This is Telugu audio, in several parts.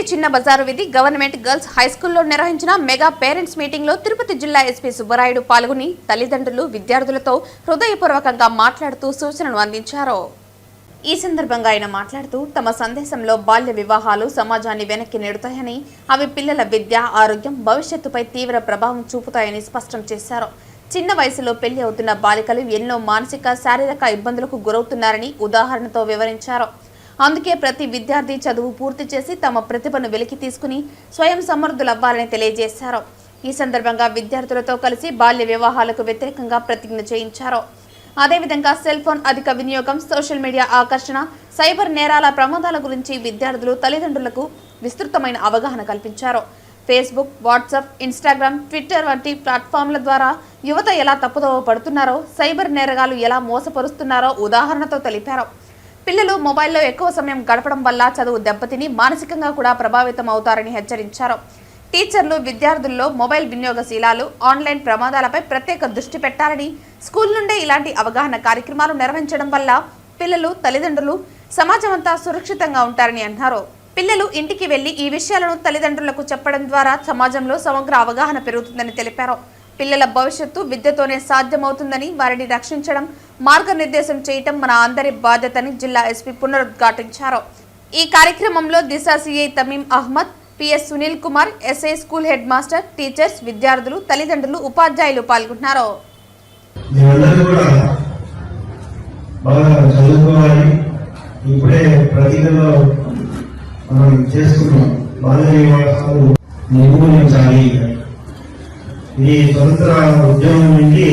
తిరుపతి చిన్న బజారు విధి గవర్నమెంట్ గర్ల్స్ హై స్కూల్లో నిర్వహించిన మెగా పేరెంట్స్ మీటింగ్లో తిరుపతి జిల్లా ఎస్పీ సుబ్బరాయుడు పాల్గొని తల్లిదండ్రులు విద్యార్థులతో హృదయపూర్వకంగా మాట్లాడుతూ సూచనలు అందించారు. ఈ సందర్భంగా ఆయన మాట్లాడుతూ తమ సందేశంలో బాల్య వివాహాలు సమాజాన్ని వెనక్కి నెడుతాయని అవి పిల్లల విద్య ఆరోగ్యం భవిష్యత్తుపై తీవ్ర ప్రభావం చూపుతాయని స్పష్టం చేశారు. చిన్న వయసులో పెళ్ళి అవుతున్న బాలికలు ఎన్నో మానసిక శారీరక ఇబ్బందులకు గురవుతున్నారని ఉదాహరణతో వివరించారు. అందుకే ప్రతి విద్యార్థి చదువు పూర్తి చేసి తమ ప్రతిభను వెలికి తీసుకుని స్వయం సమర్థులవ్వాలని తెలియజేశారు. ఈ సందర్భంగా విద్యార్థులతో కలిసి బాల్య వివాహాలకు వ్యతిరేకంగా ప్రతిజ్ఞ చేయించారు. అదేవిధంగా సెల్ ఫోన్ అధిక వినియోగం సోషల్ మీడియా ఆకర్షణ సైబర్ నేరాల ప్రమాదాల గురించి విద్యార్థులు తల్లిదండ్రులకు విస్తృతమైన అవగాహన కల్పించారు. ఫేస్బుక్ వాట్సాప్ ఇన్స్టాగ్రామ్ ట్విట్టర్ వంటి ప్లాట్ఫామ్ల ద్వారా యువత ఎలా తప్పుదోవ పడుతున్నారో సైబర్ నేరగాలు ఎలా మోసపరుస్తున్నారో ఉదాహరణతో తెలిపారు. పిల్లలు మొబైల్లో ఎక్కువ సమయం గడపడం వల్ల చదువు దెబ్బతిని మానసికంగా కూడా ప్రభావితం అవుతారని హెచ్చరించారు. టీచర్లు విద్యార్థుల్లో మొబైల్ వినియోగశీలాలు ఆన్లైన్ ప్రమాదాలపై ప్రత్యేక దృష్టి పెట్టాలని స్కూల్ నుండే ఇలాంటి అవగాహన కార్యక్రమాలు నిర్వహించడం వల్ల పిల్లలు తల్లిదండ్రులు సమాజమంతా సురక్షితంగా ఉంటారని అన్నారు. పిల్లలు ఇంటికి వెళ్ళి ఈ విషయాలను తల్లిదండ్రులకు చెప్పడం ద్వారా సమాజంలో సమగ్ర అవగాహన పెరుగుతుందని తెలిపారు. పిల్లల భవిష్యత్తు విద్యతోనే సాధ్యమవుతుందని వారిని రక్షించడం మార్గనిర్దేశం చేయటం మన అందరి బాధ్యతని జిల్లా ఎస్పీ పునరుద్ఘాటించారు. ఈ కార్యక్రమంలో Disha CI Tameem Ahmed PS Sunil Kumar SI school head master teachers విద్యార్థులు తల్లిదండ్రులు ఉపాధ్యాయులు పాల్గొన్నారు. ఇప్పుడే మనం చేసుకున్నాం. బాల్య నిర్మూలించాలి ఈ స్వతంత్ర ఉద్యమం నుండి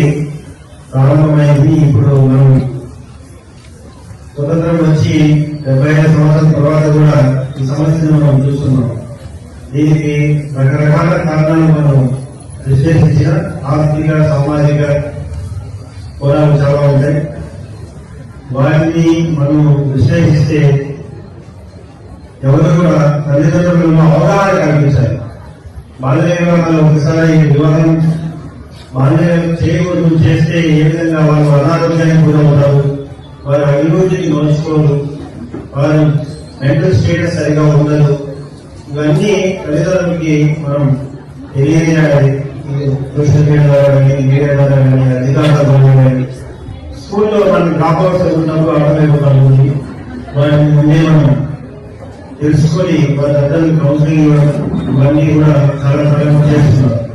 ప్రారంభమైంది. ఇప్పుడు మనం స్వతంత్రం వచ్చి డెబ్బై ఐదు సంవత్సరాల తర్వాత కూడా ఈ సమస్యను మనం చూస్తున్నాం. దీనికి రకరకాల కారణాలు మనం విశ్లేషించిన ఆర్థిక సామాజిక కోణాలు చాలా ఉంటాయి. వాటిని మనం విశ్లేషిస్తే ఎవరు కూడా తల్లిదండ్రులను అవగాహన కల్పించాలి. బాల్య వివాహాలు ఒకసారి వివాహం బాల్య చేయకూడదు చేస్తే ఏ విధంగా వాళ్ళు అనారోగ్యానికి గురవుతారు? వారి అభివృద్ధికి నోచుకోరు వారి మెంటల్ స్టేటస్ సరిగా ఉండదు. ఇవన్నీ తల్లిదండ్రులకి మనం తెలియజేయాలి. సోషల్ మీడియా ద్వారా కానీ మీడియా ద్వారా కానీ అధికారుల ద్వారా కానీ. స్కూల్లో మనం డ్రాప్ అవుట్స్ అవుతున్నప్పుడు అర్థమైపోతుంది ముందే మనం తెలుసుకొని వారి అందరికీ కౌన్సిలింగ్ ఇవ్వడం ఇవన్నీ కూడా చాలా సహాయం చేస్తున్నారు.